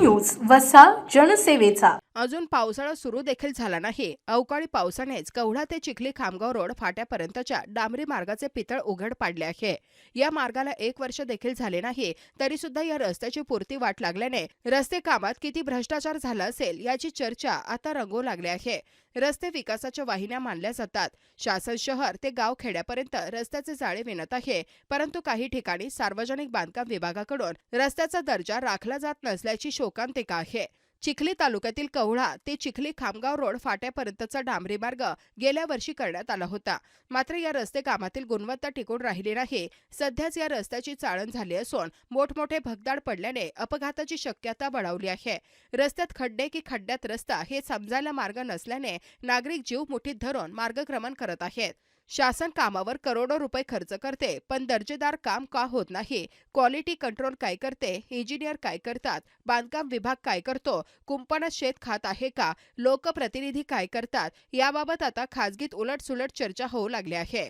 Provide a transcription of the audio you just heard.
News वसा जनसेवेचा. अजून पावसाळा सुरू देखील झाला नाही. अवकाळी पावसानेच कवढा ते चिखली खामगाव रोड फाट्यापर्यंतच्या डांबरी मार्गाचे पितळ उघड पाडले आहे. या मार्गाला एक वर्ष देखील झाले नाही तरी सुद्धा या रस्त्याची पुरती वाट लागल्याने रस्ते कामात किती भ्रष्टाचार झाला असेल याची चर्चा आता रंगू लागली आहे. रस्ते विकासाच्या वाहिन्या मानल्या जातात. शासन शहर ते गाव खेड्यापर्यंत रस्त्याचे जाळे विणत आहे. परंतु काही ठिकाणी सार्वजनिक बांधकाम विभागाकडून रस्त्याचा दर्जा राखला जात नसल्याची शोकांतिका आहे. चिखली तालुक्यातील कवळा ते चिखली खामगाव रोड फाट्यापर्यंतचा डांबरी मार्ग गेल्या वर्षी करण्यात आला होता. मात्र या रस्ते कामातील गुणवत्ता टिकून राहिली नाही. सध्याच या रस्त्याची चाळण झाली असून मोठमोठे भगदाड पडल्याने अपघाताची शक्यता बळावली आहे. रस्त्यात खड्डे की खड्ड्यात रस्ता हे समजायला मार्ग नसल्याने नागरिक जीव मुठीत धरून मार्गक्रमण करत आहेत. शासन कामावर करोडो रुपये खर्च करते पण दर्जेदार काम का होत नाही? क्वालिटी कंट्रोल काय करते? इंजिनियर काय करतात? बांधकाम विभाग काय करतो? कुंपणात शेत खात आहे का? लोकप्रतिनिधी काय करतात? याबाबत आता खासगीत उलटसुलट चर्चा होऊ लागली आहे.